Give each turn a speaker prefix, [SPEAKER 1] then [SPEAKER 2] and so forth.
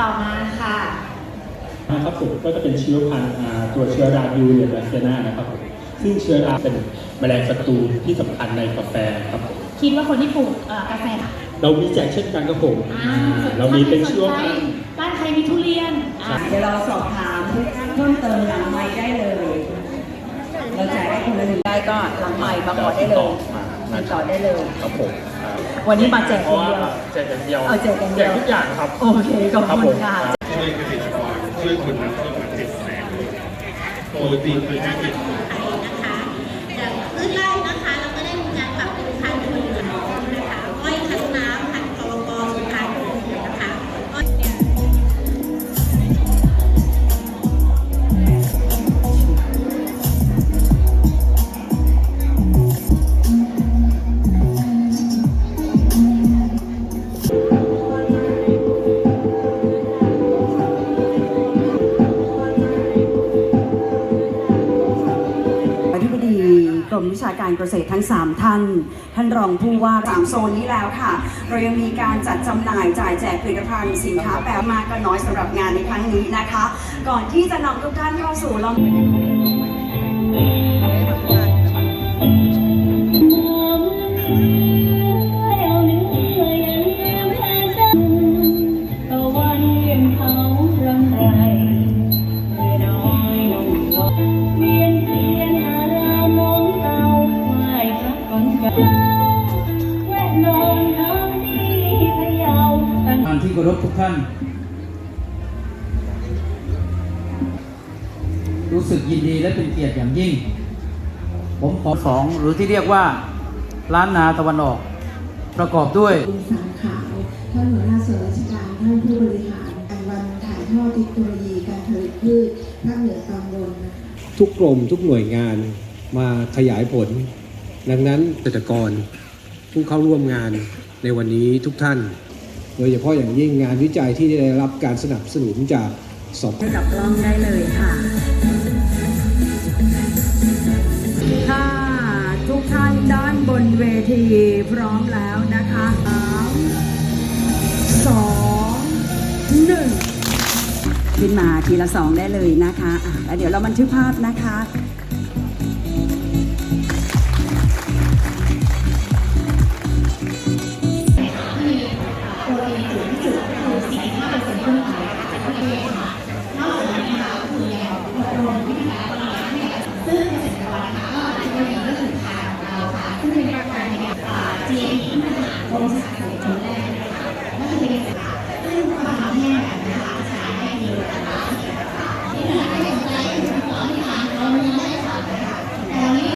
[SPEAKER 1] ต่อมาค่ะ
[SPEAKER 2] นะครับผมก็จะเป็นชีวพันธุ์อ่าตัวเชื้อรายูเรียบาเซนานะครับผมซึ่งเชื้อราเป็นแมลงศัตรูที่สำคัญในกาแฟครับผม
[SPEAKER 1] คิดว่าคนที่ปลูกเอ่อกาแฟ
[SPEAKER 2] เรามีแจกเช่นกันครับผมอ่าอ่าเรามีเป็นชีวพันธุ์
[SPEAKER 1] บ้านใครมีทุเรียนอ่า
[SPEAKER 3] เดี๋ยวเราสอบถามเพิ่มเติมหลังไมค์ได้เลย เราแจกให้คนละหนึ่งได้ก็หลังไมค์มาขอได้เลย
[SPEAKER 2] ติดต่อ
[SPEAKER 3] ได้เลย
[SPEAKER 2] ครับผมครับ วันนี้มาแจกเพคราะนว่าเดียวแจกอย่างเดียวเอาแจ
[SPEAKER 3] กอย่างเดียวทุ
[SPEAKER 2] กอย่างครับ โอเค
[SPEAKER 3] ขอบรับค
[SPEAKER 2] ุผณมค่ะรับช่วยเกษตรกรช่วยคนน้ำท่วมมาเจ็ดแสน
[SPEAKER 4] ปกติคือห้าสิบน
[SPEAKER 3] วิชาการเกษตรทั้ง 3 ท่าน ท่านรองผู้ว่าสามโซนนี้แล้วค่ะ เรายังมีการจัดจำหน่ายจ่ายแจกผลิตภัณฑ์สินค้าแปลมากก็น้อยสำหรับงานในครั้งนี้นะคะ ก่อนที่จะนำทุกท่านเข้าสู่ลำ
[SPEAKER 5] านที่เคารพทุกท่าน รู้สึกยินดีและเป็นเกียรติอย่างยิ่ง ผมขอสองหรือที่เรียกว่าล้านนาตะวันออก ประกอบด้วย
[SPEAKER 6] คุณสามขาวท่านหัวหน้าส่วนราชการท่านผู้บริหารการวันถ่ายทอดเทคโนโลยีการผลิตพืชภาคเหนือตอนบนนะคะ
[SPEAKER 7] ทุกกรมทุกหน่วยงานมาขยายผล ดังนั้นเกษตรกรผู้เข้าร่วมงานในวันนี้ทุกท่าน โดยเฉพาะอย่างยิ่งงานวิจัยที่ได้รับการสนับสนุนจากสพ
[SPEAKER 3] ให้กับกล้องได้เลยค่ะ ถ้าทุกท่านด้านบนเวทีพร้อมแล้วนะคะสามสองหนึ่งขึ้นมาทีละสองได้เลยนะคะอะแล้วเดี๋ยวเราบันทึกภาพนะคะ
[SPEAKER 8] ที่สุคือ45เปอร์เซ็นต์ขึ้นไปโอเคค่ะนอกจากนั้นนคือยังอบรมวิธีกาารให้ซึ่งเกษตรกรนะคะก็จะเป็นเรื่องสำคัญของเราค่ะซึ่งเนระบารในการจีนที่มาหากรมสารสนเรศ